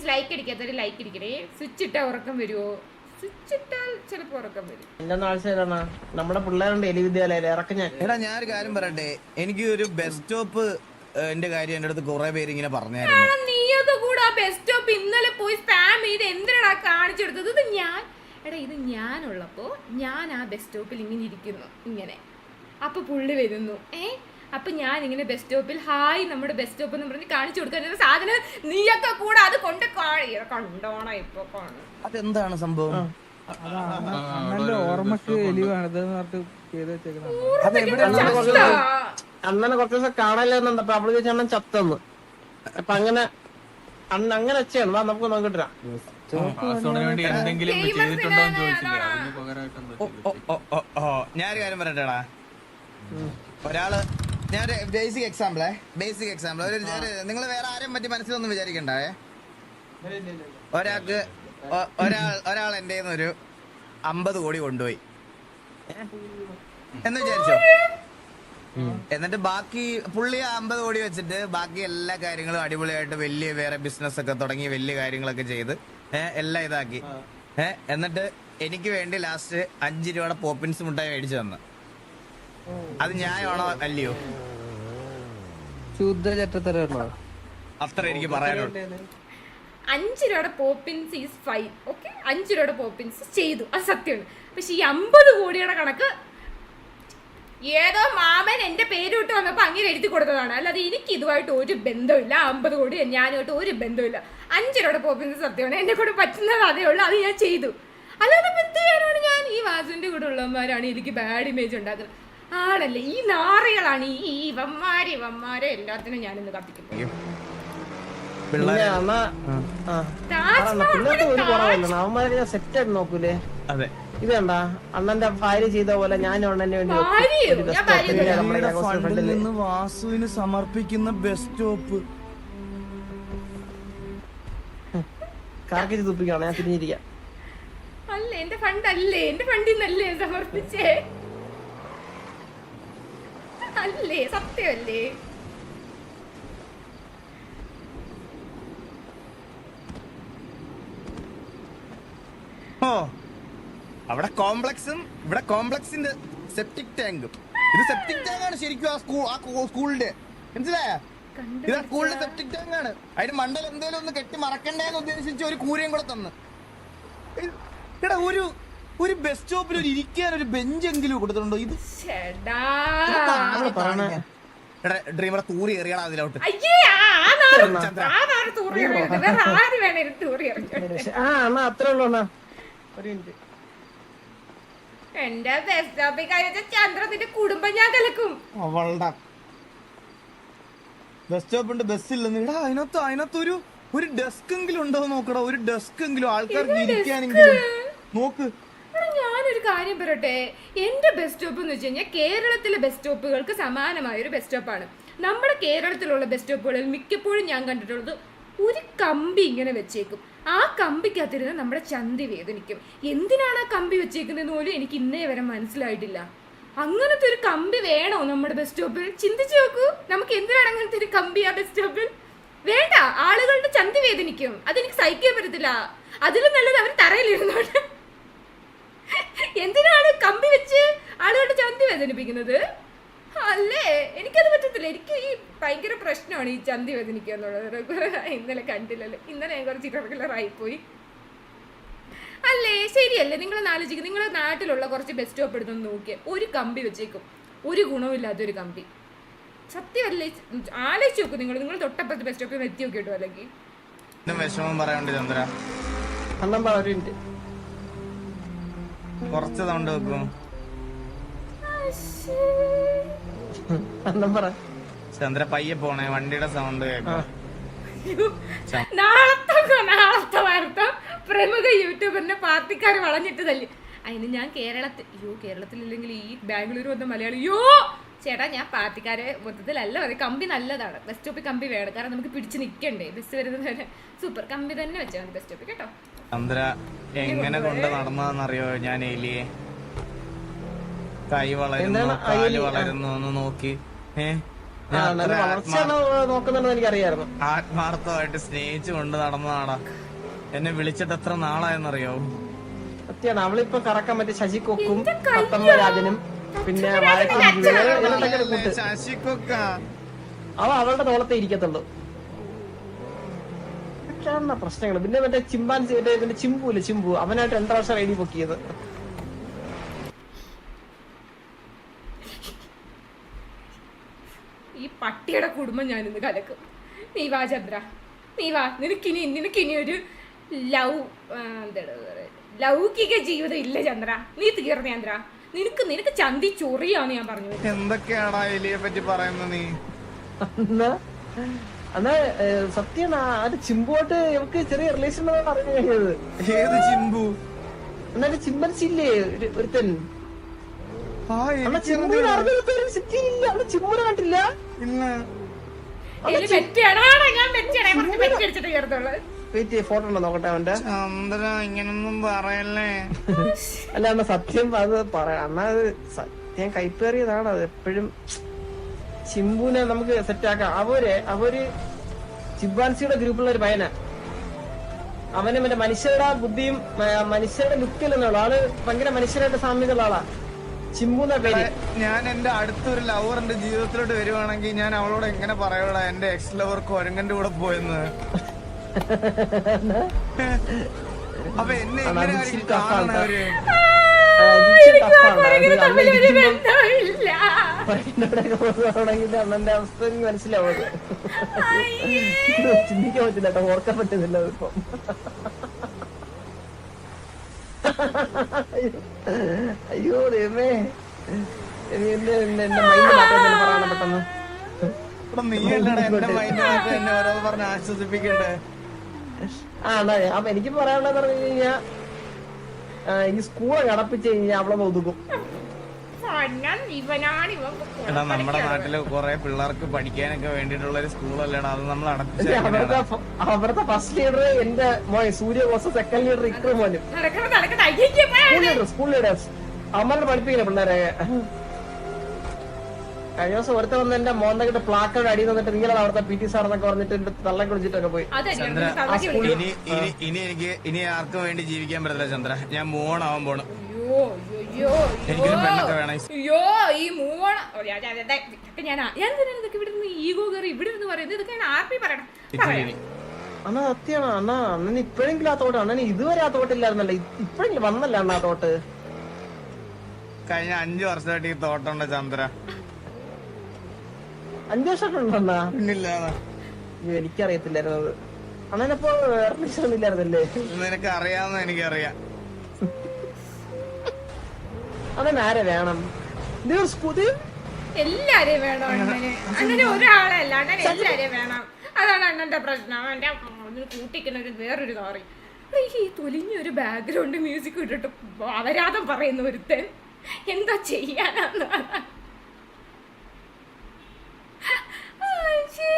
Please like അടിക്കാത്തൊരു like അടിക്കണേ switch ഇട്ടാൽ ഉറക്കം വരുമോ സ്വിച്ച് ഇട്ടാൽ ചിലപ്പോൾ ഉറക്കം വരും. എന്റെ ആവശ്യമാണ് നമ്മുടെ പിള്ളേരുണ്ട് എലി വിദ്യാലയം ഇറക്കം ഞാൻ എടാ ഞാനൊരു കാര്യം പറയട്ടെ. എനിക്ക് ഒരു ബസ് സ്റ്റോപ്പ് എന്റെ കാര്യം എന്റെ അടുത്ത് കുറെ പേര് ഇങ്ങനെ പറഞ്ഞായിരുന്നു. നീ നീയൊക്കെ കൂടെ. ആ ബസ് സ്റ്റോപ്പ് ഇന്നലെ പോയി സ്പാം ചെയ്ത് എന്തിനാ കാണിച്ചു കൊടുത്തത്? ഇത് ഞാൻ എടാ ഇത് ഞാനുള്ളപ്പോ ഞാൻ ആ ബസ് സ്റ്റോപ്പിൽ ഇങ്ങനെ ഇരിക്കുന്നു. ഇങ്ങനെ. അപ്പൊ പുള്ളി വരുന്നു. ഏ? അപ്പൊ ഞാൻ ഇങ്ങനെ ബസ് സ്റ്റോപ്പിൽ ഹായ് നമ്മുടെ ബസ് സ്റ്റോപ്പ് എന്ന് പറഞ്ഞ് കാണിച്ചു കൊടുക്കാൻ സാധനം നീയൊക്കെ കൂടെ അത് കൊണ്ട് കണ്ടോണോ കണ്ടോണ ഇപ്പൊ കാണും. അതെന്താണ് സംഭവം? ഓർമ്മക്ക് അണ്ണനെ കുറച്ച് അണ്ണനെ കുറച്ച് ദിവസം കാണലെന്നുണ്ട് അപ്പൊ അവൾ ചോദിച്ചാൽ അണ്ണൻ ചത്തെന്ന്. അപ്പൊ അങ്ങനെ അണ്ണ അങ്ങനെ അച്ഛയാണ് വാ നമുക്ക് നോക്കിട്ടാ. ഞാനൊരു കാര്യം പറയട്ടെടാ. ഒരാൾ ഞാൻ ബേസിക് എക്സാമ്പിളേ ബേസിക് എക്സാമ്പിൾ ഒരു നിങ്ങൾ വേറെ ആരെയും പറ്റി മനസ്സിലൊന്നും വിചാരിക്കണ്ടേ ഒരാൾക്ക് ഒരാൾ ഒരാൾ എന്റെ ഒരു അമ്പത് കോടി കൊണ്ടുപോയി. എന്ന് വിചാരിച്ചോ? എന്നിട്ട് ബാക്കി പുള്ളി അമ്പത് കോടി വെച്ചിട്ട് ബാക്കി എല്ലാ കാര്യങ്ങളും അടിപൊളിയായിട്ട് വലിയ വേറെ ബിസിനസ് ഒക്കെ തുടങ്ങി വലിയ കാര്യങ്ങളൊക്കെ ചെയ്ത് എല്ലാം ഇതാക്കി. എന്നിട്ട് എനിക്ക് വേണ്ടി ലാസ്റ്റ് അഞ്ച് രൂപയുടെ പോപ്പിൻസ് മുട്ടായി മേടിച്ചു തന്നു. അത് ന്യായമാണോ അല്ലയോ? അത്ര എനിക്ക് പറയാനുള്ളൂ. അഞ്ച് രൂപയുടെ പോപ്പിൻസ് ഈസ് ഫൈൻ. ഓക്കെ? അഞ്ച് രൂപയുടെ പോപ്പിൻസ് ചെയ്തു. അത് സത്യമാണ്. പക്ഷെ ഈ അമ്പത് കോടിയുടെ കണക്ക് ഏതോ മാമൻ എന്റെ പേര് വിട്ട് വന്നപ്പോ അങ്ങനെ എഴുതി കൊടുത്തതാണ്. അല്ലാതെ എനിക്ക് ഇതുമായിട്ട് ഒരു ബന്ധമില്ല അമ്പത് കോടി ഞാനുമായിട്ട് ഒരു ബന്ധമില്ല അഞ്ച് രൂപയുടെ പോപ്പിൻസ് സത്യമാണ്. എന്നെ കൂടെ പറ്റുന്നത് അതേ ഉള്ളൂ. അത് ഞാൻ ചെയ്തു. അല്ലാതെ ഇപ്പൊ എന്ത് ചെയ്യാനാണ് ഞാൻ. ഈ വാസുവിന്റെ കൂടെ ഉള്ളവന്മാരാണ് എനിക്ക് ബാഡ് ഇമേജ് ഉണ്ടാക്കുന്നത്. ആണല്ലേ ഈ നാറികളാണ് ഈ ഇവന്മാരെ ഇവന്മാരെ എല്ലാത്തിനും ഞാനിന്ന് അവന്മാരെ ഞാൻ സെറ്റ് ആയിട്ട് നോക്കൂലേ? അതെ. അണ്ണന്റെ ഭാര്യ ചെയ്ത പോലെ ഞാൻ വേണ്ടി വാസുവിന് സമർപ്പിക്കുന്ന ബസ് സ്റ്റോപ്പ് കാക്കിച്ച് തുപ്പിക്കാണ് ഞാൻ തിരിഞ്ഞിരിക്കാം. അല്ലേ? എന്റെ ഫണ്ട് അല്ലേ? എന്റെ ഫണ്ടിന്നല്ലേ സമർപ്പിച്ചേ. അല്ലേ? സത്യമല്ലേ? അവിടെ കോംപ്ലക്സും ഇവിടെ കോംപ്ലക്സിന്റെ സെപ്റ്റിക് ടാങ്കും ഇത് സെപ്റ്റിക് ടാങ്ക് ആണ് ശരിക്കും ആ സ്കൂൾ ആ സ്കൂളിന്റെ. മനസ്സിലായ? ഇത് ആ സ്കൂളിന്റെ സെപ്റ്റിക് ടാങ്ക് ആണ്. അതിന് മണ്ടൽ എന്തേലും ഒന്ന് കെട്ടി മറക്കണ്ടേന്ന് ഉദ്ദേശിച്ച് ഒരു കൂരയും കൂടെ തന്ന്. എടാ ഒരു ഒരു ബസ് സ്റ്റോപ്പിൽ ഒരു ഇരിക്കാൻ ഒരു ബെഞ്ച് എങ്കിലും കൊടുത്തിട്ടുണ്ടോ? ഇത് ചേടാ എടാ ഡ്രീമറെ തൂറി എറിയണം അതിലോട്ട്. അയ്യേ ആ ആ നാറ് ആ നാറ് തൂറി എറിയരുത്. വേറെ ആര് വേണേലും തൂറി എറിഞ്ഞോട്ടെ. ആ അണ്ണാ അത്രേ ഉള്ളൂ അണ്ണാ ഒരു മിനിറ്റ് എന്റെ ബസ് സ്റ്റോപ്പിൽ കഴിഞ്ഞ ചന്ദ്രത്തിന്റെ കുടുംബം ഞാൻ കലക്കും. അവളുടെ ബസ് സ്റ്റോപ്പ് ഉണ്ട് ബസ് ഇടാ അതിനകത്ത് ഒരു ഡെസ്ക് എങ്കിലും ഉണ്ടോ നോക്കടാ. ഒരു ഡെസ്ക് എങ്കിലും ആൾക്കാർക്ക് ഇരിക്കാനെങ്കിലും. നോക്ക്. ഞാനൊരു കാര്യം പറയട്ടെ. എന്റെ ബസ് സ്റ്റോപ്പ് എന്ന് വെച്ച് കഴിഞ്ഞാൽ കേരളത്തിലെ ബസ് സ്റ്റോപ്പുകൾക്ക് സമാനമായ ഒരു ബസ് സ്റ്റോപ്പാണ് നമ്മുടെ കേരളത്തിലുള്ള ബസ് സ്റ്റോപ്പുകളിൽ മിക്കപ്പോഴും ഞാൻ കണ്ടിട്ടുള്ളത് ഒരു കമ്പി ഇങ്ങനെ വെച്ചേക്കും. ആ കമ്പിക്കകത്തിരുന്ന് നമ്മുടെ ചന്തി വേദനിക്കും. എന്തിനാണ് ആ കമ്പി വെച്ചേക്കുന്നതെന്ന് പോലും എനിക്ക് ഇന്നേ വരെ മനസ്സിലായിട്ടില്ല. അങ്ങനത്തെ ഒരു കമ്പി വേണോ നമ്മുടെ ബസ് സ്റ്റോപ്പിൽ ചിന്തിച്ചു നോക്കൂ. നമുക്ക് എന്തിനാണ് അങ്ങനത്തെ ഒരു കമ്പി ആ ബസ് സ്റ്റോപ്പിൽ വേണ്ട. ആളുകളുടെ ചന്തി വേദനിക്കും. അതെനിക്ക് സഹിക്കാൻ പറ്റത്തില്ല. അതിലും നല്ലത് അവർ തറയിലിരുന്നോണ്ട്. എന്തിനാണ് കമ്പി വെച്ച് ആളുകളുടെ ചന്തി വേദനിപ്പിക്കുന്നത്? അല്ലേ? എനിക്കത് പറ്റത്തില്ല. എനിക്ക് ഈ ഭയങ്കര പ്രശ്നമാണ് ഈ ചന്തി വേദനിക്കുക എന്നുള്ളത്. ഇന്നലെ കണ്ടില്ലല്ലോ. ഇന്നലെ ഞാൻ കുറച്ച് ഇറഗുലർ ആയിപ്പോയി. അല്ലേ? ശരിയല്ലേ. നിങ്ങൾ ആലോചിക്കും. നിങ്ങൾ നാട്ടിലുള്ള കുറച്ച് ബെസ്റ്റ് സ്റ്റോപ്പ് എടുത്തൊന്ന് നോക്കിയേ. ഒരു കമ്പി വെച്ചേക്കും. ഒരു ഗുണമില്ലാത്തൊരു കമ്പി. സത്യമല്ലേ? ആലോചിച്ച് നോക്കും നിങ്ങൾ. നിങ്ങൾ തൊട്ടപ്പുറത്ത് ബെസ്റ്റ് സ്റ്റോപ്പിൽ എത്തി നോക്കിയിട്ടോ അല്ലെങ്കിൽ. വിഷമം പറയാണ്ട് ചന്ദ്ര. അണ്ണൻ പറ ഒരു മിനിറ്റ് കുറച്ച് സൗണ്ട് വെക്കും ചന്ദ്ര പയ്യെ പോണേ വണ്ടിയുടെ സൗണ്ട് കേൾക്കാം നാളത്തെ നാളത്തെ വാർത്ത. പ്രമുഖ യൂട്യൂബറിന്റെ പാർട്ടിക്കാർ വളഞ്ഞിട്ട് തല്ലി. അതിന് ഞാൻ കേരളത്തിൽ അയ്യോ കേരളത്തിലില്ലെങ്കിൽ ഈ ബാംഗ്ലൂർ വന്ന മലയാളി അയ്യോ ചേട്ടാ ഞാൻ പാർട്ടിക്കാരെ മൊത്തത്തിലല്ല പറയും കമ്പി നല്ലതാണ്. ബസ് സ്റ്റോപ്പിൽ കമ്പി വേണം. കാരണം നമുക്ക് പിടിച്ച് നിൽക്കണ്ടേ ബസ് വരുന്നത് വരെ സൂപ്പർ കമ്പി തന്നെ വെച്ചാൽ മതി ബസ് സ്റ്റോപ്പിൽ കേട്ടോ. ചന്ദ്ര എങ്ങനെ കൊണ്ട് നടന്നതെന്നറിയോ? ഞാൻ എലിയെ. കൈ വളരുന്നു കാൽ വളരുന്നു നോക്കി. നോക്കുന്നുണ്ടെന്ന് എനിക്കറിയായിരുന്നു. ആത്മാർത്ഥമായിട്ട് സ്നേഹിച്ചു കൊണ്ട് നടന്നതാടാ. എന്നെ വിളിച്ചിട്ട് എത്ര നാളായെന്നറിയോ? സത്യാണ്. അവളിപ്പൊ കറക്കാൻ പറ്റിയ ശശികൊക്കും പത്തമ്മ രാജനും പിന്നെ അവ അവളുടെ തോളത്തെ ഇരിക്കത്തുള്ളൂ. ഇതൊക്കെയാണ് പ്രശ്നങ്ങൾ. പിന്നെ മറ്റേ ചിമ്പാൻസി മറ്റേ ചിമ്പു ചിമ്പുല്ലേ ചിമ്പു. അവനായിട്ട് രണ്ടു വർഷം റെഡി പൊക്കിയത്. ഈ പട്ടിയുടെ കുടുംബം ഞാൻ ഇന്ന് കലക്കും. നീ വാ ചന്ദ്ര. നീ വാ. നിനക്കിനി നിനക്കിനി ഒരു ലൗ എന്താണ് പറയുക, ലൗകിക ജീവിതം ഇല്ല ചന്ദ്ര. നീ തീർന്ന ചന്ദ്ര. നിനക്ക് നിനക്ക് ചന്തി ചൊറിയാന്ന് ഞാൻ പറഞ്ഞു എന്തൊക്കെയാണ് എലിയെ പറ്റി പറയുന്നത് നീ? അന്നാ സത്യം അത് ചിമ്പുമായിട്ട് നമുക്ക് ചെറിയ റിലേഷൻ പറഞ്ഞു കഴിഞ്ഞത് ഏത് ചിമ്പു? എന്നാലും ചിമ്പൻസി ഇല്ലേ ഒരു- ഒരുത്തൻ. കണ്ടില്ല ഇല്ല. പെറ്റിയാണോ. ഞാൻ പെറ്റിയാണോ. കുറച്ച് പെറ്റി അടിച്ചിട്ട് കയറത്തുള്ളൂ വെയിറ്റ് ഫോട്ടോ ഉണ്ടോ നോക്കട്ടെ അവന്റെ? ചന്ദ്ര ഇങ്ങനൊന്നും പറയല്ലേ? അല്ല അണ്ണ സത്യം അത് പറയാം അണ്ണ അത് സത്യം കൈപ്പേറിയതാണ് അത് എപ്പോഴും. ചിമ്പുനെ നമുക്ക് സെറ്റ് ആക്കാം. അവർ അവർ ചിബാൻസിയുടെ ഗ്രൂപ്പിലുള്ള ഒരു പയ്യന. അവന് മറ്റേ മനുഷ്യരുടെ ബുദ്ധിയും മനുഷ്യരുടെ ലുക്കിൽ എന്നുള്ള ആൾ ഭയങ്കര മനുഷ്യരായിട്ട് സാമ്യതയുള്ള ആളാ. ചിമ്പു പേര്? ഞാൻ എന്റെ അടുത്തൊരു ലവർ എന്റെ ജീവിതത്തിലോട്ട് വരുവാണെങ്കിൽ ഞാൻ അവളോട് എങ്ങനെ പറയൂടാ? എന്റെ എക്സ് ലവർ കൊരങ്ങന്റെ കൂടെ പോയെന്ന്. അപ്പൊ എന്നെ ബന്ധമില്ല. പയ്യനോടൊക്കെ പോകുകയാണെങ്കിൽ അണ്ണന്റെ അവസ്ഥ എനിക്ക് മനസ്സിലാവും. ചിന്തിക്കാൻ പറ്റില്ല കേട്ടോ ഓർക്കാൻ പറ്റുന്നില്ല അതിപ്പോ. അയ്യോ ദൈവമേ. എന്റെ എന്റെ എന്റെ മൈൻഡ് മാറ്റാൻ പറയണം പെട്ടെന്ന്. നീ അല്ലടാ എന്റെ മൈൻഡിനകത്ത് എന്നെ ഓരോന്ന് പറഞ്ഞ് ആശ്വസിപ്പിക്കണ്ടേ? അപ്പൊ എനിക്ക് പറയാനുള്ളത് പറഞ്ഞു കഴിഞ്ഞാ ഇനി ഈ സ്കൂളെ കടപ്പിച്ച് കഴിഞ്ഞാൽ അവളെ ഒതുക്കും. എടാ നമ്മുടെ നാട്ടിൽ കൊറേ പിള്ളേർക്ക് പഠിക്കാനൊക്കെ വേണ്ടിട്ടുള്ളൊരു സ്കൂളല്ലേടാ അത് നമ്മൾ അടപ്പിച്ച് അവരുടെ ഫസ്റ്റ് ലീഡർ എന്റെ മോൻ സൂര്യബോസ് സെക്കൻഡ് ലീഡർ ഇക്ര മോനും. സ്കൂൾ ലീഡർ സ്കൂൾ ലീഡേഴ്സ് അമ്മനെ പഠിപ്പിക്കില്ല പിള്ളേരെ? കഴിഞ്ഞ ദിവസം ഒരുത്ത വന്ന് എന്റെ മോന്തകിട്ട് പ്ലാക്കോട് അടി തന്നിട്ട് നിങ്ങളാണ് അവിടുത്തെ പി ടി സാർ എന്നൊക്കെ പറഞ്ഞിട്ട് എന്റെ തള്ളം കുടിച്ചിട്ടൊക്കെ പോയി. ഇനി ഇനി ഇനി എനിക്ക് ഇനി ആർക്കും വേണ്ടി ജീവിക്കാൻ പറ്റില്ല ചന്ദ്ര. ഞാൻ മൂണാവാൻ പോണു. അയ്യോ അയ്യോ എനിക്കൊരു പെണ്ണൊക്കെ വേണം. അയ്യോ ഈ മൂവണ ഞാൻ ഞാൻ തന്നെ ഇതൊക്കെ ഇവിടെ നിന്ന് ഈഗോ കയറി ഇവിടെ നിന്ന് പറയുന്നത്? ഇതൊക്കെ ഞാൻ ആർ പി പറയണം. അണ്ണാ സത്യമാണ് അണ്ണാ അണ്ണൻ ഇപ്പോഴെങ്കിലും ആ തോട്ട് ഇതുവരെ ആ തോട്ടില്ലായിരുന്നല്ലോ. ഇപ്പോഴെങ്കിലും വന്നല്ല അണ്ണാ ആ തോട്ട്? കഴിഞ്ഞ അഞ്ചു വർഷമായിട്ട് ഈ തോട്ടമുണ്ട് ചന്ദ്ര. അഞ്ചു എനിക്കറിയത്തില്ലായിരുന്നു അത്. നിനക്ക് അറിയാവുന്ന എനിക്കറിയാം. ആരെ വേണം? എല്ലാരെയും വേണം അണ്ണന്. അണ്ണന് ഒരാളല്ല അണ്ണൻ എല്ലാരെയും വേണം. അതാണ് അണ്ണന്റെ പ്രശ്നം. കൂട്ടിക്കുന്ന ഒരു വേറൊരു ഈ തൊലിഞ്ഞ ഒരു ബാക്ക്ഗ്രൗണ്ട് മ്യൂസിക് ഇട്ടിട്ട് അവരാധം പറയുന്ന ഒരുത്തൻ. എന്താ ചെയ്യാനാന്ന് പറ. ആശ്ശേ.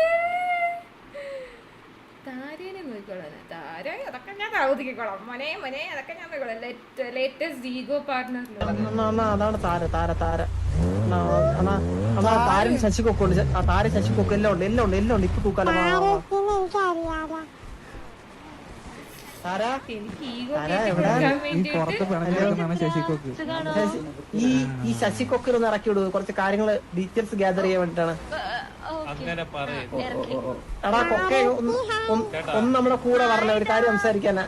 താരേനെ നോക്കിക്കോളാം താര അതൊക്കെ ഞാൻ അവധിക്കോളാം മോനെ മോനെ അതൊക്കെ ഞാൻ നോക്കിക്കോളാം. ലേറ്റസ്റ്റ് ഈഗോ അണ്ണാ അതാണ് താര താര താര. താരൻ ശശികൊക്കെ ഉണ്ട് ആ താര ശശികൊക്കെ എല്ലാം ഉണ്ട് എല്ലാം ഉണ്ട് എല്ലാം ഉണ്ട്. ഇപ്പൊ തൂക്കാലോ വാ, വാ, വാ. താര? എനിക്ക് ഈഗോ ആരാ എവിടെ? കൊടുക്കാൻ ഈ ശശികൊക്കിൽ ഒന്ന് ഇറക്കി വിടുക കുറച്ച് കാര്യങ്ങൾ ഡീറ്റെയിൽസ് ഗ്യാദർ ചെയ്യാൻ വേണ്ടിട്ടാണ്. അങ്ങനെ പറയും. എടാ കൊക്കെ ഒന്ന് നമ്മുടെ കൂടെ പറഞ്ഞ ഒരു കാര്യം സംസാരിക്കാനാ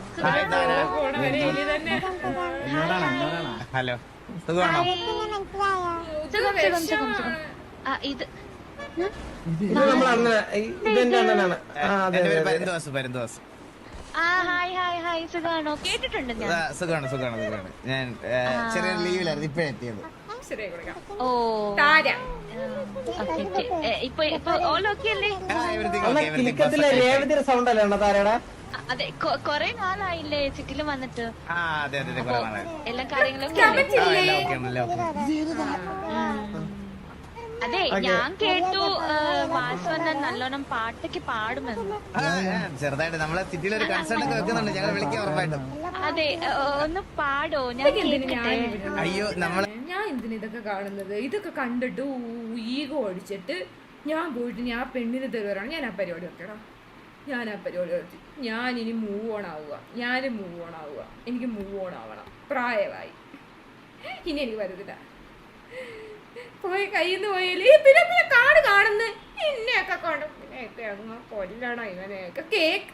ഹലോ. സുഖമാണോ? സുഖം, സുഖം, സുഖം, സുഖം. ഇത്. ഇത് നമ്മളെ അണ്ണന ഇത് എന്റെ അണ്ണനാണ്. ആ അതെ എന്റെ പേര് സുഖാണോ കേട്ടിട്ടുണ്ട് ഞാൻ. ആ, സുഖാണ് സുഖാണ് ഞാൻ ചെറിയ ലീവിലായിരുന്നു ഇപ്പഴേ കൊടുക്കാം ഓ താര ഇപ്പൊ ഇപ്പൊ ഓൾ ഓക്കെ അല്ലേ കിലിക്കത്തിലെ. രേവതിയുടെ സൗണ്ട് അല്ലേ താരയുടെ അതെ കൊറേ നാളായില്ലേ സിറ്റിൽ വന്നിട്ട് ആ അതെ അതെ അതെ നാളായി. എല്ലാ. ഉം. അതെ ഞാൻ കേട്ടു ആ, വാസു വന്ന നല്ലോണം പാട്ടൊക്കെ പാടുമെന്ന് ചെറുതായിട്ട് നമ്മളെ സിറ്റിയിലൊരു ഒരു കൺസേൺ ഒക്കെ വെക്കുന്നുണ്ട് ഞങ്ങൾ വിളിക്കാൻ ഉറപ്പായിട്ടും അതെ ഒന്ന് പാടോ ഞാൻ എന്തിനു ഞാൻ അയ്യോ നമ്മളെ ഞാൻ എന്തിനാ ഇതൊക്കെ കാണുന്നത്? ഇതൊക്കെ കണ്ടിട്ട് ഈഗോ അടിച്ചിട്ട് ഞാൻ പോയിട്ട് ഞാൻ പെണ്ണിന് തരുവാണ് ഞാൻ ആ പരിപാടി വെക്കണം ഞാൻ ആ പരിപാടി വെച്ചു ഞാൻ ഇനി മൂവ് ഓൺ ആവുക. ഞാൻ മൂവ് ഓൺ ആവുക. എനിക്ക് മൂവ് ഓൺ ആവണം. പ്രായമായി. ഇനി എനിക്ക് വരുന്നില്ല പോയി കയ്യിൽ നിന്ന് പോയാലേ പിന്നെ പിന്നെ കാട് കാണുന്നു. എന്നെയൊക്കെ കൊണ്ട്. പിന്നെ അങ്ങ് കൊല്ലണം ഇവനെയൊക്കെ. കേക്ക്.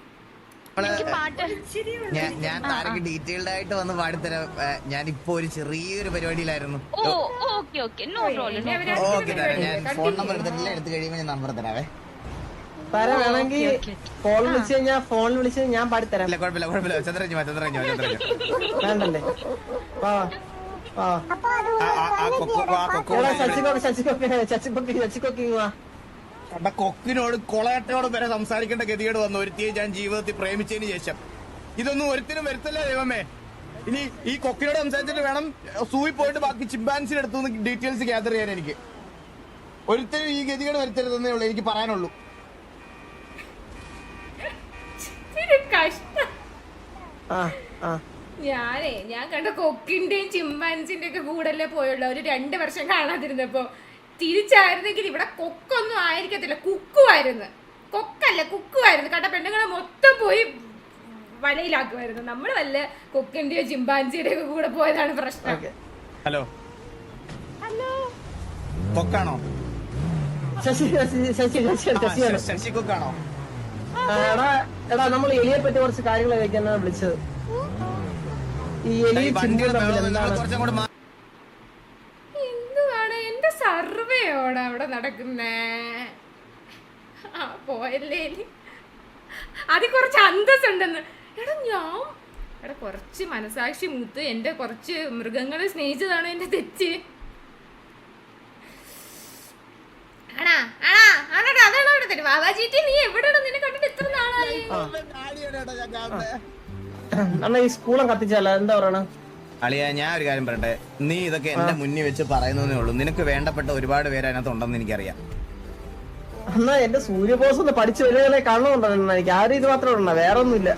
ഞാൻ ഞാൻ താരക്ക് ഡീറ്റെയിൽഡ് ആയിട്ട് വന്ന് പാടിത്തരാം. ഞാൻ ഇപ്പൊ ഒരു ചെറിയൊരു പരിപാടിയിലായിരുന്നു. Oh okay okay. No problem എന്നെ തരാം ഞാൻ ഫോൺ നമ്പർ എടുത്തിട്ടില്ല എടുത്തു കഴിയുമ്പോൾ ഞാൻ നമ്പർ തരാവേ. തര വേണമെങ്കിൽ ഫോൺ വിളിച്ചു ഞാൻ ഫോണിൽ വിളിച്ച് ഞാൻ പാടിത്തരാം. ഇല്ല കുഴപ്പമില്ല കുഴപ്പമില്ല. ചന്ദ്രഞ്ഞു വാ ചന്ദ്രഞ്ഞു വാ ചന്ദ്രഞ്ഞു വേണ്ടല്ലേ? വാ വാ. ആ ആ ആ കൊക്കോ ആ കൊക്കോ എടാ ശശികൊക്കെ ശശികൊക്കെ ശശികൊക്കെ ശശികൊക്കെ വാ എടാ കൊക്കിനോട് കൊളയട്ടയോട് വരെ സംസാരിക്കേണ്ട ഗതികേട് വന്നു. ഒരുത്തിയെ ഞാൻ ജീവിതത്തിൽ പ്രേമിച്ചതിന് ശേഷം. ഇതൊന്നും ഒരുത്തിനും വരുത്തല്ല ദൈവമേ. ഇനി ഈ കൊക്കിനോട് സംസാരിച്ചിട്ട് വേണം സൂയി പോയിട്ട് ബാക്കി ചിമ്പാൻസിന്റെ അടുത്ത് ഡീറ്റെയിൽസ് ഗ്യാദർ ചെയ്യാൻ എനിക്ക്. ഒരുത്തരും ഈ ഗതികേട് വരുത്തരുതെന്നേ ഉള്ളൂ എനിക്ക് പറയാനുള്ളൂ. ഞാനേ ഞാൻ കണ്ട കൊക്കിന്റെയും ചിമ്പാൻസിന്റെ ഒക്കെ കൂടല്ലേ പോയുള്ള. ഒരു രണ്ട് വർഷം കാണാതിരുന്നപ്പോ. തിരിച്ചായിരുന്നെങ്കിൽ ഇവിടെ കൊക്കൊന്നും ആയിരിക്കത്തില്ല. കുക്കുമായിരുന്നു കൊക്കല്ല കുക്കുമായിരുന്നു കണ്ട പെണ്ണുങ്ങളെ മൊത്തം പോയി വലയിലാക്കുമായിരുന്നു നമ്മൾ വല്ല കൊക്കിന്റെയോ ചിമ്പാഞ്ചിയുടെ ഒക്കെ കൂടെ പോയതാണ് പ്രശ്നം. ഹലോ. ഹലോ. കൊക്കാണോ? ശശി ശശി ശശി ശശി കൊക്കാണോ? എടാ എടാ നമ്മൾ എലിയെ പറ്റി കുറച്ച് കാര്യങ്ങൾ കഴിക്കാനാണ് വിളിച്ചത്. ഈ എലി ചിമ്പും തമ്മിൽ എന്താണ് കുറച്ചും കൂടെ മാ- എന്തുവാണ് എന്റെ സർവേയോടെ അവിടെ നടക്കുന്നേ. ആ പോയല്ലേ അതി അതിൽ കുറച്ച് അന്തസ്സുണ്ടെന്ന്. എടാ ഞാൻ എടാ കുറച്ച് മനസാക്ഷി മൂത്ത് എന്റെ കുറച്ച് മൃഗങ്ങളെ സ്നേഹിച്ചതാണ് എന്റെ തെറ്റ്? ആണാ ആണാ ആണോടാ അതാണോ ഇവിടെ തരും ബാബാജീറ്റി നീ എവിടെയാണ് നിന്നെ കണ്ടിട്ട് ഇത്ര നാളായി. അണ്ണാ ഈ സ്കൂളം കത്തിച്ചാലോ? എന്താ പറയണ? അളിയ ഞാൻ ഒരു കാര്യം പറയട്ടെ? നീ ഇതൊക്കെ എന്റെ മുന്നിൽ വെച്ച് പറയുന്നതേ ഉള്ളൂ. നിനക്ക് വേണ്ടപ്പെട്ട ഒരുപാട് പേര് അതിനകത്ത് ഉണ്ടെന്ന് എനിക്കറിയാം. എന്നാ എന്റെ സൂര്യബോസ് ഒന്ന് പഠിച്ചു വലിയ കാണുന്നുണ്ടോ എനിക്ക് ആ രീതി മാത്രമേ ഉള്ളൂ വേറെ ഒന്നുമില്ല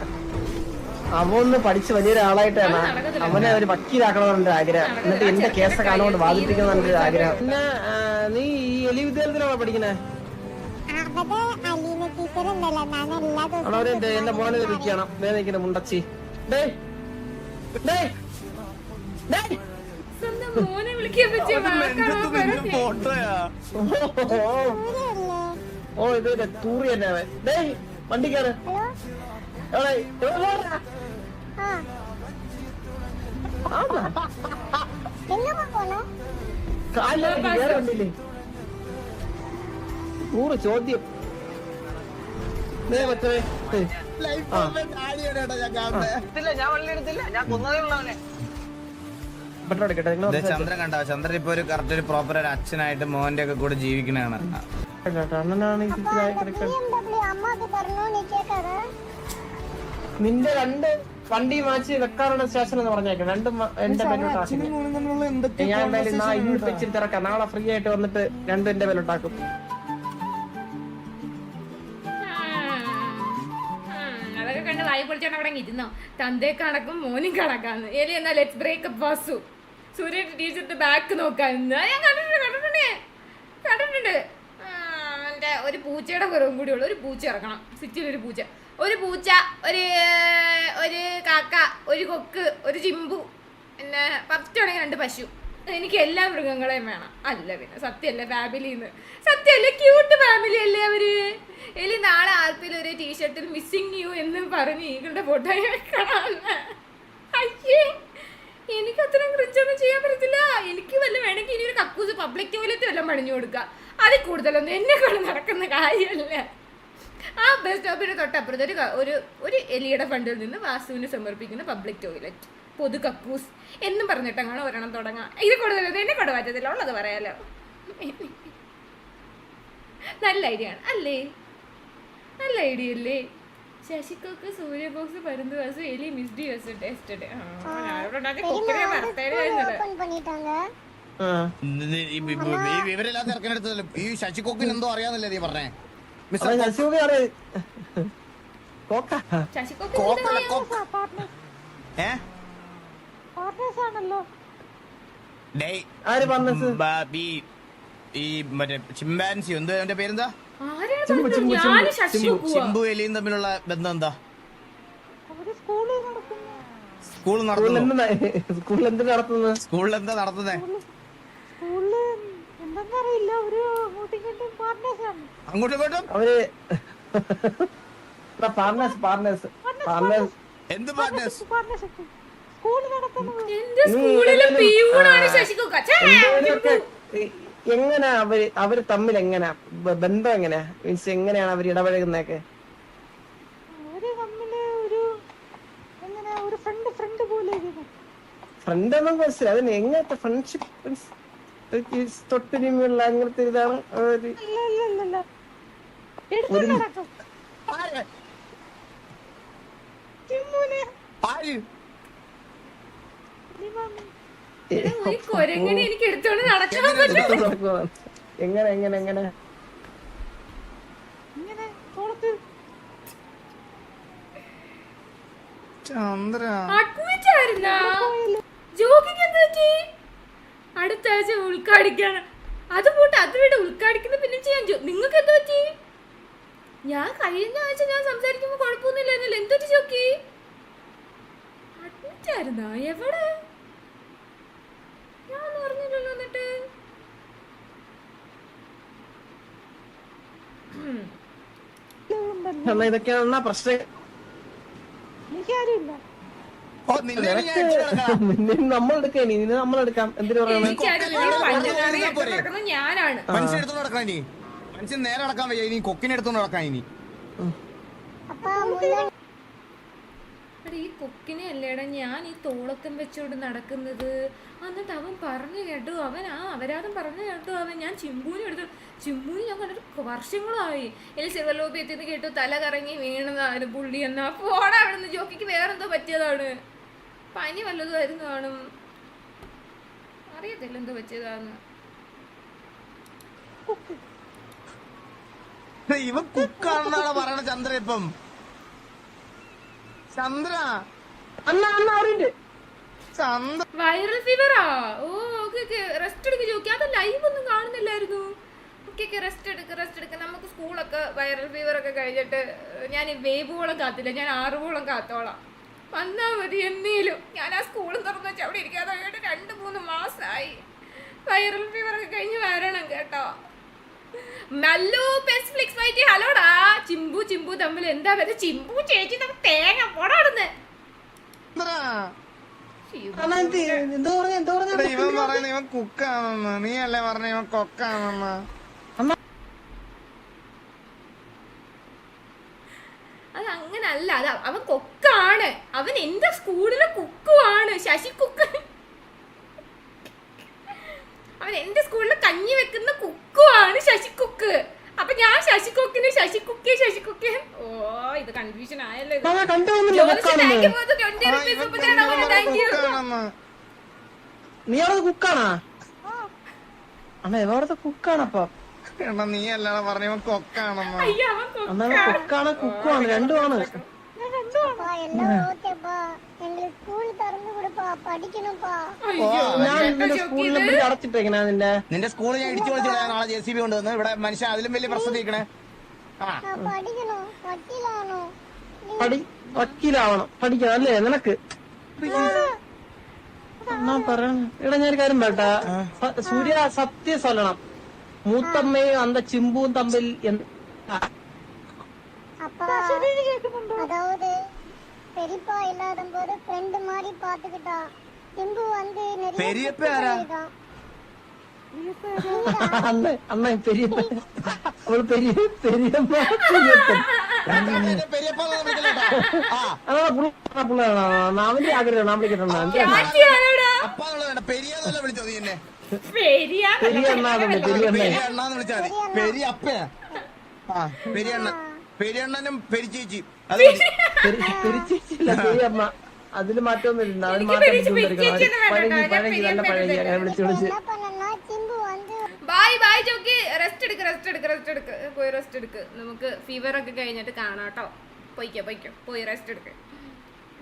അവ ഒന്ന് പഠിച്ച് വലിയൊരാളായിട്ടാണ് അവനെ ഒരു വക്കീലാക്കണമെന്ന് എന്റെ ആഗ്രഹം. എന്നിട്ട് എന്റെ കേസ് കാണുകൊണ്ട് ബാധിപ്പിക്കുന്ന എന്റെ ആഗ്രഹം. പിന്നെ നീ ഈ എലി വിദ്യാലയത്തിലാണോ പഠിക്കണേ? അവിടെ എന്റെ മോനെ ലഭിക്കണം വേദന നിൽക്കുന്ന മുണ്ടച്ചി. ഡേ ഡേ ഓ, ഇത് തൂറി തന്നെ അവൻ ഡേ വണ്ടി കയറ് ഹലോ എവിടെ? എവിടെ പോടാ? ആ ആന്നാ? എങ്ങനെ പോണോ കാലിലേക്ക് കേറ് വണ്ടിയിൽ. നൂറ് ചോദ്യം ഞാൻ ഏയ്. പെട്രോൾ എടുക്കട്ടെ നിങ്ങൾ ദേ ചന്ദ്രൻ കണ്ട? ചന്ദ്രൻ ഇപ്പൊ ഒരു കറക്റ്റ് ഒരു പ്രോപ്പർ ഒരു അച്ഛനായിട്ട് മോന്റെ ഒക്കെ കൂടെ ജീവിക്കണാണ് നിന്റെ രണ്ട് വണ്ടി മാച്ച് വെക്കാറുള്ള സ്റ്റേഷൻ എന്ന് പറഞ്ഞേക്കാം. രണ്ടും എന്റെ ഞാൻ എന്തായാലും ഇന്ന് വെച്ചിട്ട് തിരക്കാം. നാളെ ഫ്രീ ആയിട്ട് വന്നിട്ട് രണ്ടും എന്റെ പേരിലോട്ടാക്കും കണ്ട് അവിടെ ഇരുന്നോ? തന്തേ കണക്കും മോനും കണക്കാന്ന്. എലി എന്നാ ലെറ്റ്സ് ബ്രേക്കപ്പ് വാസു. സൂര്യ ടീച്ചറിന്റെ ബാക്ക് നോക്കാന്ന് ഞാൻ കണ്ടിട്ടുണ്ട് കണ്ടിട്ടുണ്ട്. കണ്ടിട്ടുണ്ട്. ആ, എന്റെ ഒരു പൂച്ചയുടെ കുറവും കൂടി ഉള്ളു. ഒരു പൂച്ച ഇറക്കണം സിറ്റിയിൽ ഒരു പൂച്ച. ഒരു പൂച്ച ഒരു ഒരു കാക്ക ഒരു കൊക്ക് ഒരു ചിമ്പു പിന്നെ പറ്റുവാണെങ്കിൽ രണ്ട് പശു. എനിക്ക് എല്ലാ മൃഗങ്ങളെയും വേണം. അല്ല പിന്നെ സത്യമല്ലേ ഫാമിലിന്ന്. സത്യമല്ലേ ക്യൂട്ട് ഫാമിലി അല്ലേ അവർ? എലി നാളെ ആർത്തിൽ ഒരു ടീഷർട്ടിൽ മിസ്സിങ് യു എന്ന് പറഞ്ഞ് ഈകളുടെ ഫോട്ടോ അയ്യേ എനിക്ക് അത്രയും ക്രിഞ്ചൊന്നും ചെയ്യാൻ പറ്റത്തില്ല. എനിക്ക് വല്ല വേണമെങ്കിൽ ഇനി ഒരു കക്കൂസ് പബ്ലിക് ടോയ്ലറ്റ് വല്ലതും പണിഞ്ഞു കൊടുക്കുക അതിൽ കൂടുതലൊന്നും എന്നെ കൊണ്ട് നടക്കുന്ന കാര്യമല്ല. ആ ബസ് സ്റ്റോപ്പിന് തൊട്ടപ്പുറത്ത് ഒരു ഒരു എലിയുടെ ഫണ്ടിൽ നിന്ന് വാസുവിന് സമർപ്പിക്കുന്ന പബ്ലിക് ടോയ്ലറ്റ് പൊതു കക്കൂസ് എന്നും പറഞ്ഞിട്ടങ്ങാണ് ഒരെണ്ണം തുടങ്ങാം. ഇത് കൊടുത്തത് എന്നെ കൊണ്ട് പറ്റത്തില്ല. ഉള്ളത് പറയാലോ. നല്ല ഐഡിയ ആണ്. അല്ലേ? നല്ല ഐഡിയ അല്ലേ? ശശിക്കൊക്കെ സൂര്യ ബോക്സ് പരുന്ത് വാസു എലി മിസ് ഡി വാസു ടെസ്റ്റ് ഇവരെല്ലാം ഈ എന്തോ അറിയാന്നല്ലേ നീ പറഞ്ഞേ? മിസ്റ്റർ ശശിക്കൊക്കെ ഏഹ് ആണല്ലോ. ഈ മറ്റേ ചിമ്പാൻസി എന്ത് എന്റെ പേരെന്താ? ചിമ്പു. എലിയും തമ്മിലുള്ള ബന്ധം എന്താ? സ്കൂൾ സ്കൂളിൽ എന്ത് സ്കൂളിൽ എന്ത് നടത്തുന്നത് സ്കൂളിൽ എന്താ നടത്തുന്നേ? അങ്ങോട്ടും ഇങ്ങോട്ടും? അവർ പാർട്നേഴ്സ് പാർട്നേഴ്സ് പാർട്നേഴ്സ് എന്ത് എന്റെ സ്കൂളിലെ പിയൂണാണ് എങ്ങനെ അവർ അവർ തമ്മിൽ എങ്ങനാ? ബന്ധം എങ്ങനെയാ മീൻസ് എങ്ങനെയാണ് അവർ ഇടപഴകുന്നൊക്കെ ഫ്രണ്ട് ഒന്നും മനസ്സിലായി അതിന് എങ്ങനത്തെ ഫ്രണ്ട്ഷിപ്പ് മീൻസ് തൊട്ടിനിമുള്ള അങ്ങനത്തെ ഇതാണ് ഒരു ഒരു ആര് എടാ, ഒരു കൊരങ്ങനെ എനിക്ക് എടുത്തോണ്ട് നടക്കാൻ പറ്റും നടക്കുന്നതാണ്. എങ്ങനെ എങ്ങനെ എങ്ങനെ ചന്ദ്ര. അടുത്ത ആഴ്ച ഉൾക്കാടിക്കാണ്. അത് പോട്ടെ അത് വീട്. ഉൾക്കാടിക്കുന്ന പിന്നെ ചെയ്യാൻ നിങ്ങൾക്ക് എന്ത് പറ്റി? ഞാൻ കഴിഞ്ഞ ആഴ്ച ഞാൻ സംസാരിക്കുമ്പോ കുഴപ്പമൊന്നുമില്ലായിരുന്നല്ലോ. എന്തൊരു ജോക്കി? അഡ്മിറ്റ് ആയിരുന്നാ എവിടെ? ഞാൻ അറിഞ്ഞില്ലല്ലോ എന്നിട്ട്. പ്രശ്നം. ഓ നിന്നെ നമ്മൾ എടുക്കാം നമ്മൾ എന്തിനു പറയണേ? ഞാനാണ്. ഇനി. മനുഷ്യൻ നേരെ നടക്കാൻ വയ്യ. ഇനി കൊക്കിനെ എടുത്തോണ്ട് നടക്കാൻ ഇനി. എടാ ഈ കൊക്കിനെ അല്ലേടാ ഞാൻ ഈ തോളത്തും വെച്ചോണ്ട് നടക്കുന്നത്? എന്നിട്ട് അവൻ പറഞ്ഞു കേട്ടു അവൻ ആ അവരാദം പറഞ്ഞു കേട്ടു അവൻ. ഞാൻ ചിമ്പൂനെ എടുത്തു. ചിമ്പൂന് ഞാൻ കണ്ടിട്ട് വർഷങ്ങളായി. എൽ ശിവലോപി എത്തിന്ന് കേട്ടു തല കറങ്ങി വീണതാണ് പുള്ളി എന്നാ. പോടാ അവിടെ നിന്ന് ജോക്കിക്ക് വേറെന്തോ പറ്റിയതാണ്. പനി വല്ലതും ആയിരുന്നു കാണും. അറിയത്തില്ല എന്തോ പറ്റിയതാന്ന്. ഇവൻ കുക്കാണെന്നാണ് പറയണ ചന്ദ്ര ഇപ്പം? ചന്ദ്ര. അന്ന അന്ന അറിയണ്ട് വൈറൽ ഫീവറാ? ഓ ഓക്കെ ഓക്കെ. റെസ്റ്റ് എടുക്ക് ജോക്കി. അത് ലൈവ് ഒന്നും കാണുന്നില്ലായിരുന്നു. Okay okay. റെസ്റ്റ് എടുക്ക് റെസ്റ്റ് എടുക്ക്. നമുക്ക് സ്കൂളൊക്കെ വൈറൽ ഫീവർ ഒക്കെ കഴിഞ്ഞിട്ട് ഞാൻ വേവുകോളം കാത്തില്ല. ഞാൻ ആറുവോളം കാത്തോളാം. വന്നാ മതി എന്നേലും. ഞാൻ ആ സ്കൂളും തുറന്നു വെച്ച് അവിടെ ഇരിക്കാതെ രണ്ട് മൂന്ന് മാസമായി വൈറൽ ഫീവർ ഒക്കെ കഴിഞ്ഞ് വരണം കേട്ടോ. നല്ലു പെസ്റ്റ് ഫ്ലിക്സ് വൈറ്റി ഹലോടാ. ചിമ്പു ചിമ്പു തമ്മിൽ എന്താ പറ്റുക ചിമ്പു ചേച്ചി നമുക്ക് തേങ്ങ പോടാടുന്ന്. ഇവൻ പറയുന്ന ഇവൻ കുക്കാണെന്ന്. നീ അല്ലേ പറഞ്ഞ ഇവൻ കൊക്കാണെന്ന്? അത് അങ്ങനല്ല. അത് അവൻ കൊക്കാണ്. അവൻ എന്റെ സ്കൂളിലെ കുക്കുവാണ്. ശശി കുക്ക്. അവൻ എന്റെ സ്കൂളിൽ കഞ്ഞി വെക്കുന്ന കുക്കുവാണ് ശശി കുക്ക് അപ്പൊ ഞാൻ ശശി ശശികുക്കി ശശി കുക്കി ശശി കുക്കി ഓ ഇത് കൺഫ്യൂഷൻ ആയല്ലോ ഇത്. അണ്ണാ കണ്ടുപോകുന്നില്ല Jyothish കുക്കാണെന്ന്? thank you for the 20 ആ, rupees ഇവൻ super തന്നെ chat. അവന് പറഞ്ഞ thank നീ അവിടെ കുക്കാണാ? കുക്കാണപ്പൊ നീ അല്ലടാ പറഞ്ഞ കൊക്കാണെന്ന്. കൊക്കാണ്. കുക്കുവാണ് രണ്ടുമാണ്. നിന്റെ സ്കൂളിൽ ഞാൻ ഇടിച്ചു വിളിച്ചു നാളെ ജെ സി ബി കൊണ്ടുവന്ന് ഇവിടെ മനുഷ്യ അതിലും വലിയ പ്രശ്നം ഇരിക്കണേ വക്കീലാവണം. പഠിക്കണം അല്ലേ നിനക്ക്? എന്നാ പറയണ? എടാ ഞാൻ കാര്യം പറട്ടാ സൂര്യ സത്യസലണം മൂത്തമ്മയും അന്ത ചിമ്പുവും തമ്മിൽ அப்பா அதாவது பெரியப்பா இல்லாத போது ஃப்ரெண்டு மாதிரி பாத்துக்கிட்டா சிம்பு வந்து பெரிய பேரா அண்ணன் பெரிய அவள் பெரிய பெரியம்மா. பெரிய அண்ணா பெரிய அண்ணா. பெரிய அண்ணா. പെരിയപ്പാന്ന് വിളിക്കല്ലേട്ടാ ആ അതാ പുള്ള പുള്ളാണ് അവന്റെ ആഗ്രഹം നാം വിളിക്കട്ടെ എന്തിനാ ആറ്റിയാലോടാ? അപ്പാന്നുള്ള വേണ്ട പെരിയാന്നല്ല വിളിച്ചോ നീ എന്നെ പെരിയ പെരിയ എണ്ണാതുണ്ട് പെരിയ എണ്ണ പെരിയ അണ്ണാന്ന് വിളിച്ചാൽ മതി പെരി അപ്പയാ ആ പെരിയണ്ണൻ പെരിയണ്ണനും പെരിച്ചേച്ചി അത് മതി. പെരിച്ചില്ല പെരിയമ്മ അതില് മാറ്റമൊന്നുമില്ല അവന് എനിക്ക് മാറ്റം പെരിച്ച് വിളിച്ചോണ്ടിരിക്കണം പെരിച്ചേച്ചി എന്ന് പഴകി വേണ്ട, പഴകി ഞാൻ നല്ല പഴകി പെരിയ അങ്ങനെ വിളിച്ച് വിളിച്ച് என்ன பண்ணனா சிம்பு வந்து ബായ് ബായ് ചോക്കി റെസ്റ്റ് എടുക്ക് റെസ്റ്റ് എടുക്ക് റെസ്റ്റ് എടുക്ക് പോയി റെസ്റ്റ് എടുക്ക് നമുക്ക് ഫീവർ ഒക്കെ കഴിഞ്ഞിട്ട് കാണാം കേട്ടോ പോയിക്കോ പോയിക്കോ പോയി റെസ്റ്റ് എടുക്ക്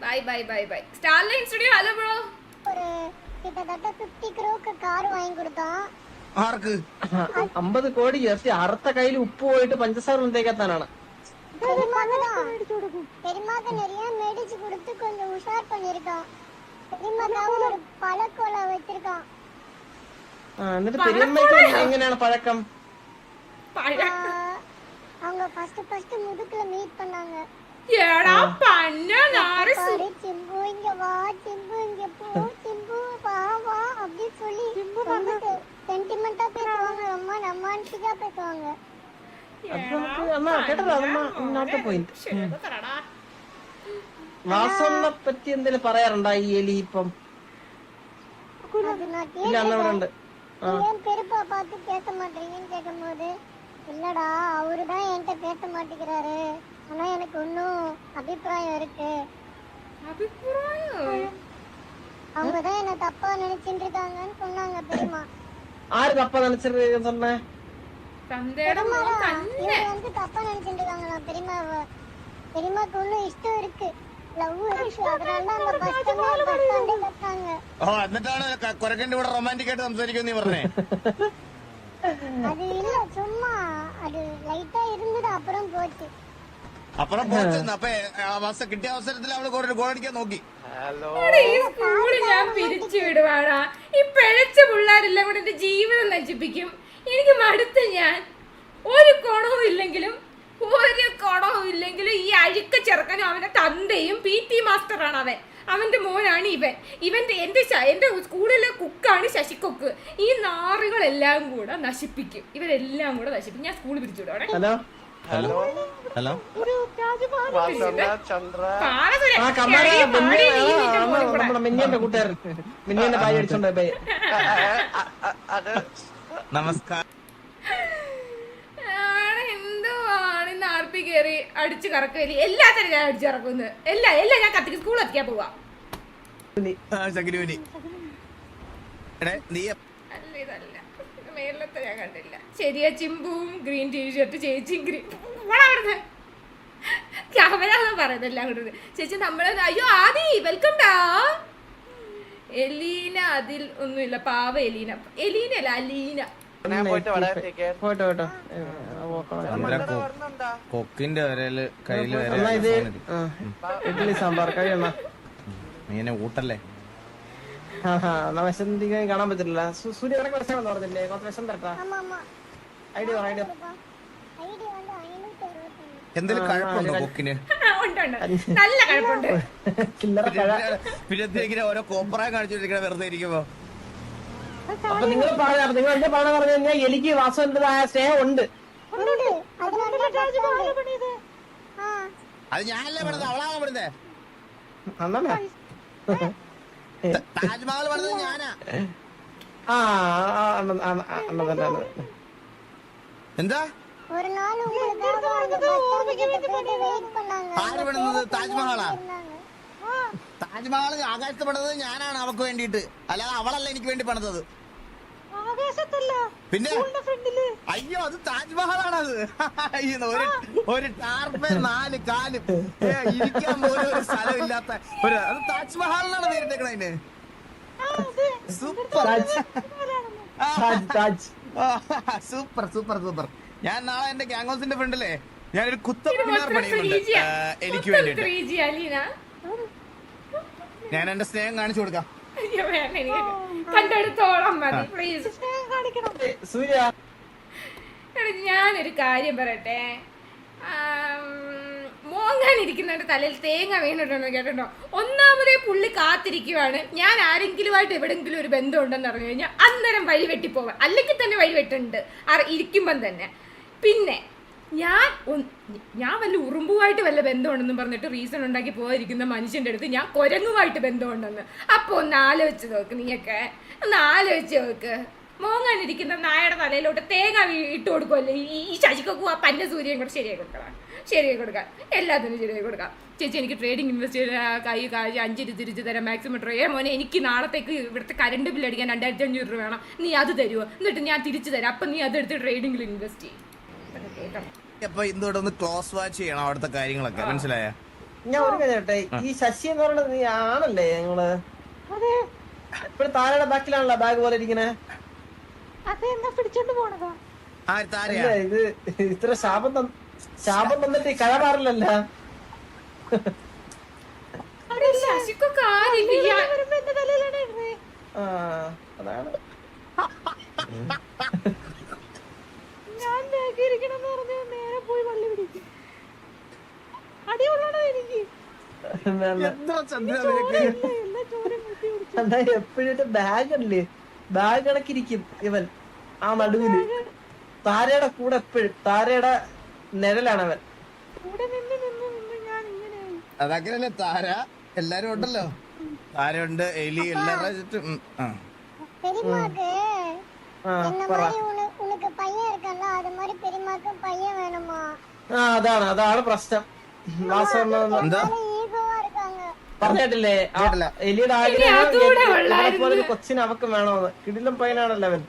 bye bye bye bye Starline studio hello bro ஒரு கிட்டத்தட்ட பிப்டி க்ரோக்கு கார் வாங்கி கொடுத்தான் ആർക്ക് അമ്പത് കോടി ജസ്റ്റ് അറുത്ത കയ്യിൽ ഉപ്പ് പോയിട്ട് പഞ്ചസാര തേക്കത്താനാണ് பெரியமாக்கு நிறைய மெடிச்சு கொடுத்து கொஞ்சம் உஷார் பண்ணிருக்கான் பெரியமாக்காவும் ஒரு பழக்கொலை வச்சிருக்கான் ആ എന്നിട്ട് പെരുമ്മയ്ക്ക് എങ്ങനെയാണ് പഴക്കം ஆஹ், அவங்க ஃபர்ஸ்ட் ஃபர்ஸ்ட் முதுக்குல மீட் பண்ணாங்க എടാ പന്ന നാറി സു- பாரு சிம்பு இங்க வா சிம்பு இங்க போ சிம்பு வா வா அப்படி சொல்லி ரொம்ப சென்டிமெண்டா பேசுவாங்க ரொம்ப ரொமான்டிக்கா பேசுவாங்க അത് നമുക്ക് അമ്മ കേട്ടല്ലോ അമ്മ നോട്ട് പോയിന്റ് ശരി, തരാടാ. വാസവനെ പറ്റി എന്തെങ്കിലും പറയാറുണ്ടോ ഈ എലി ഇപ്പം அது நான் ഇല്ല അന്ന് ഇവിടെ ഉണ്ട് ആ ஏன் பெருப்பா பார்த்து பேச மாட்டீங்கன்னு கேட்கும்போது இல்லடா அவரு தான் என்கிட்ட பேச மாட்டேங்கிறாரு ஆனா எனக்கு ஒன்னும் அபிப்பிராயம் இருக்கு അഭിപ്രായം அவங்க தான் என்ன தப்பா நினைச்சிட்டு இருக்காங்கன்னு சொன்னாங்க பெரியமா ആര് തപ്പ നനച്ചത് சொன்ன തന്തയുടെ മോൻ തന്നെ இவங்க வந்து தப்பா நினைச்சிட்டு இருக்காங்களா பெரியமாவை பெரியமாக்கு ஒன்னும் இஷ்டம் இருக்கு லவ் இருக்கு அதனால தான் அந்த பஸ் ஸ்டாண்ட் பஸ் ஸ்டாண்டே கட்டாங்க ഓ എന്നിട്ടാണ് ക- കുരക്കന്റെ കൂടെ റൊമാൻറ്റിക് ആയിട്ട് സംസാരിക്കും നീ പറഞ്ഞേ அது இல்ல சும்மா அது லைட்டா இருந்தது அப்புறம் போச்சு അപ്പുറം പോച്ചു അപ്പൊ ആ അവസ്ഥ കിട്ടിയ അവസരത്തിൽ അവള് കുറെ ഗോളടിക്കാൻ നോക്കി എടാ, ഈ സ്കൂള് ഞാൻ പിരിച്ചു വിടുവാടാ ഈ പിഴച്ച പിള്ളേരെല്ലാം കൂടെ എന്റെ ജീവിതം നശിപ്പിക്കും എനിക്ക് മടുത്ത് ഞാൻ. ഒരു ഗുണവും ഇല്ലെങ്കിലും ഒരു ഗുണവും ഇല്ലെങ്കിലും ഈ അഴുക്ക ചെറുക്കനും അവന്റെ തന്തയും പി ടി മാസ്റ്ററാണ് അവൻ. അവന്റെ മോനാണ് ഇവൻ. ഇവന്റെ എന്റെ എന്റെ എന്റെ സ്കൂളിലെ കുക്കാണ് ശശിക്കൊക്ക്. ഈ നാറുകളെല്ലാം കൂടെ നശിപ്പിക്കും. ഇവരെല്ലാം കൂടെ നശിപ്പിക്കും. ഞാൻ സ്കൂളിൽ പിരിച്ചു ഹലോ? ഹലോ? ഹലോ? കൂട്ടുകാരൻ. അടിച്ചോണ്ട് നമസ്കാരം ആണ്. എന്തുവാണ് ഇന്ന് ആർപ്പി കയറി അടിച്ചു കറക്കലി. എല്ലാത്തിനും ഞാൻ അടിച്ചു കറക്കുന്നു. എല്ലാ എല്ലാം ഞാൻ കത്തിക്ക്. സ്കൂൾ എത്തിക്കാൻ പോവാ. ശകിരുവിനി എടേ നീ അല്ല ഇതല്ല. മേലത്തെ ഞാൻ കണ്ടില്ല. ശരിയാ ചിമ്പുവും ഗ്രീൻ ടീഷർട്ട് ചേച്ചിയും ഗ്രീൻ അവിടുന്ന്. ക്യാമറ പറയുന്നത് എല്ലാം കൂടെ ചേച്ചി നമ്മളെ അയ്യോ ആദി വെൽക്കം ഡാ. എലീന അതിൽ ഒന്നുമില്ല. പാവ എലീന. എലീന അല്ല അലീന. കൊക്കിന്റെ വരൽ കയ്യിൽ ഇഡ്ഡലി സാമ്പാർ കഴിയണ നീനെ ഊട്ടല്ലേ വിശന്നിരിക്കാൻ കാണാൻ പറ്റില്ല സൂര്യ കണക്ക് വിശമെന്ന് പറഞ്ഞില്ലേ? കുറച്ച് വിശം തരട്ടാ. Idea idea. എന്തെങ്കിലും കൊക്കിന്? പിന്നെ ഓരോ കോപ്പറായി കാണിച്ചോണ്ടിരിക്കണ വെറുതെ ഇരിക്കുമ്പോ. അപ്പൊ നിങ്ങൾ പറഞ്ഞ നിങ്ങൾ എന്റെ പറഞ്ഞ പറഞ്ഞു കഴിഞ്ഞാൽ എനിക്ക് വാസുവിന്റെതായ സ്നേഹം ഉണ്ട്. അത് ഞാനല്ലേ പറഞ്ഞത്? അവളാണ് പറഞ്ഞത്? അന്നല്ലേ താജ്മഹൽ പറഞ്ഞത് ഞാനാ. ആ എന്താ? ആര് പണിത് താജ്മഹലാ? താജ്മഹൽ ആകാശത്ത് പണിതത് ഞാനാണ് അവക്ക് വേണ്ടിയിട്ട്. അല്ലാതെ അവളല്ല എനിക്ക് വേണ്ടി പണിതത്. പിന്നെ? അയ്യോ അത് താജ്മഹലാണ് അത് ഒരു ഒരു ടാർപ്പ് നാല് കാലും ഇരിക്കാൻ പോലും ഒരു സ്ഥലമില്ലാത്ത ഒരു അത് താജ്മഹലിനാണ് പേരിട്ടേക്കണ അതിന്. സൂപ്പർ. Super super super. ഞാൻ നാളെ എന്റെ ഗ്യാങ് ഹൗസിന്റെ ഫ്രണ്ടിലെ ഞാനൊരു കുത്ത ഇത് മിനാർ മൊത്തം പണിയുന്നുണ്ട്. 3G യാ. ആ, എനിക്ക് വേണ്ടിയിട്ട്. 3G യാ, അലീന. ഞാൻ എന്റെ സ്നേഹം കാണിച്ചു കൊടുക്കാം. കണ്ടെടുത്തോളം മതി പ്ലീസ് ഞാനൊരു കാര്യം പറയട്ടെ. ഇരിക്കുന്നവന്റെ തലയിൽ തേങ്ങ വീണിട്ടുണ്ടോ കേട്ടോ ഒന്നാമതേ പുള്ളി കാത്തിരിക്കുവാണ്. ഞാൻ ആരെങ്കിലുമായിട്ട് എവിടെങ്കിലും ഒരു ബന്ധം ഉണ്ടെന്ന് പറഞ്ഞു കഴിഞ്ഞാൽ അന്നേരം വഴി വെട്ടിപ്പോവാൻ അല്ലെങ്കിൽ തന്നെ വഴി വെട്ടുണ്ട് ഇരിക്കുമ്പം തന്നെ. പിന്നെ ഞാൻ ഞാൻ വല്ല ഉറുമ്പുമായിട്ട് വല്ല ബന്ധമുണ്ടെന്നും പറഞ്ഞിട്ട് റീസൺ ഉണ്ടാക്കി പോയിരിക്കുന്ന മനുഷ്യന്റെ അടുത്ത് ഞാൻ കുരങ്ങുമായിട്ട് ബന്ധമുണ്ടെന്ന്. അപ്പോൾ ഒന്ന് ആലോചിച്ച് നോക്ക് നീയൊക്കെ. ഒന്ന് ആലോചിച്ച് നോക്ക്. മോങ്ങാനിരിക്കുന്ന നായയുടെ തലയിലോട്ട് തേങ്ങ ഇട്ട് കൊടുക്കുമല്ലേ ഈ ശശിക്കൊക്കെ ആ പന്ന സൂര്യൻ കൂടെ ശരിയായി കൊടുക്കണം. ശരിയായി കൊടുക്കാം. എല്ലാത്തിനും ശരിയായി കൊടുക്കാം. ചേച്ചി എനിക്ക് ട്രേഡിംഗ് ഇൻവെസ്റ്റ് കൈ കാശ് അഞ്ചിരി തിരിച്ച് തരാം. മാക്സിമം ട്രേ മോനെ എനിക്ക് നാളത്തേക്ക് ഇവിടുത്തെ കറണ്ട് ബില്ല് അടിക്കാൻ രണ്ടായിരത്തി അഞ്ഞൂറ് രൂപ വേണം. നീ അത് തരുമോ എന്നിട്ട് ഞാൻ തിരിച്ചു തരാം. അപ്പം നീ അതെടുത്ത് ട്രേഡിങ്ങിൽ ഇൻവെസ്റ്റ് ചെയ്യും. കേൾക്കണം അപ്പൊ ഇന്നോട്ട് ഒന്ന് ക്ലോസ് വാച്ച് ചെയ്യണം അവിടുത്തെ കാര്യങ്ങളൊക്കെ. മനസ്സിലായ? ഞാൻ ഒരു കാര്യം കേട്ടെ ഈ ശശി എന്ന് പറയുന്നത് നീ ആണല്ലേ ഞങ്ങൾ ഇപ്പഴും താരയുടെ ബാക്കിലാണല്ലോ ബാഗ് പോലെ ഇരിക്കണേ. അതെന്താ പിടിച്ചോണ്ട് പോണതാ? ആര് താരയാ? ഇത് ഇത്ര ശാപം തന്ന- ശാപം തന്നിട്ട് കഴ മാറില്ലല്ല. ശശിക്കൊക്കെ ആരില്ല ഇയാ- വരുമ്പോ എന്റെ തലയിലാണ് ഇടുന്നത് ആ അതാണ്. ഇരിക്കണം പറഞ്ഞു നേരെ പോയി വള്ളി പിടിക്കും. അടി എനിക്ക്. ഇവൻ. ആ നടുവിൽ. താരയുടെ കൂടെ എപ്പോഴും താരയുടെ നിഴലാണ് അവൻ. അതങ്ങനല്ലേ താര? എല്ലാരും ഉണ്ടല്ലോ. താര ഉണ്ട് എലി എല്ലാരും ആ. പറ. അതാണ് അതാണ് പ്രശ്നം. പറഞ്ഞിട്ടില്ലേ ആഗ്രഹം കൊച്ചിന് അവക്ക് വേണമെന്ന് കിടിലും പയ്യനാണല്ലോ അവൻ.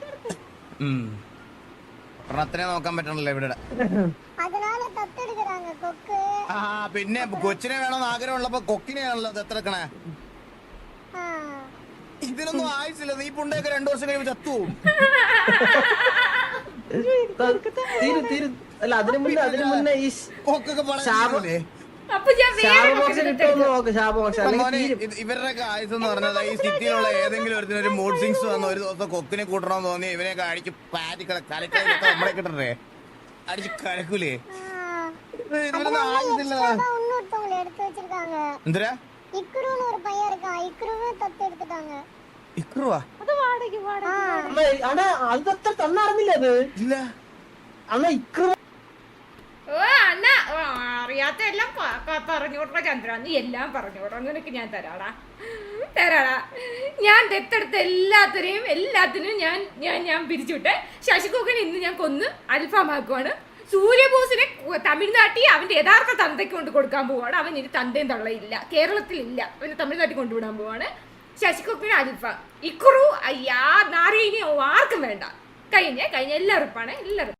നോക്കാൻ പറ്റണല്ലോ ഇവിടെ. ആ പിന്നെ കൊച്ചിനെ വേണമെന്ന് ആഗ്രഹമുള്ളപ്പോ കൊക്കിനെയാണല്ലോ ദത്തെടുക്കണേ ഇതിനൊന്നും ആയിട്ടില്ല നീ പുണ്ടൊക്കെ രണ്ടു വർഷം കഴിയുമ്പോ ചത്തു തീരു തീരു അല്ല അതിനു മുന്നേ അതിനു മുന്നേ ഈ കൊക്കൊക്കെ ശാപം- പടേ അപ്പൊ ഞാൻ വേറെ ശാപമോക്ഷം കിട്ടുമെന്ന് നോക്ക് ശാപമോക്ഷം അല്ലെങ്കിൽ മോനെ തീരും. ഇത് ഇവരുടെയൊക്കെ ആയുസ് എന്ന് പറഞ്ഞത് ഈ സിറ്റിയിലുള്ള ഏതെങ്കിലും ഒരുത്തിന് ഒരു മൂഡ് സിങ്സ് വന്ന ഒരു ദിവസം കൊക്കിനെ കൂട്ടണമെന്ന് തോന്നി ഇവനെയൊക്കെ അടിച്ച് പാറ്റി കലക്കാൻ നമ്മളെ കിട്ടണ്ടേ? അടിച്ച് കലക്കൂലേ? ஆ. എല്ലാം നീ എല്ലാം ഞാൻ തരാടാ. ഞാൻ ദത്തെടുത്ത എല്ലാത്തിനെയും എല്ലാത്തിനും ഞാൻ ഞാൻ ഞാൻ പിരിച്ചുവിട്ടെ. ശശികോക്കനെ ഇന്ന് ഞാൻ കൊന്ന് അൽഫാമാക്കുവാണ്. സൂര്യബോസിനെ തമിഴ്നാട്ടിൽ അവന്റെ യഥാർത്ഥ തന്തയ്ക്ക് കൊണ്ട് കൊടുക്കാൻ പോവാണ്. അവൻ ഇനി തന്തയും തള്ളയില്ല. കേരളത്തിലില്ല. അവന് തമിഴ്നാട്ടിൽ കൊണ്ടുവിടാൻ പോവാണ്. ശശികുക്കിന് അൽഫാം ഇക്കുറു അയ്യാ നാരേനെ ആർക്കും വേണ്ട. കഴിഞ്ഞ കഴിഞ്ഞ എല്ലാവർക്കാണ് എല്ലാവർക്കും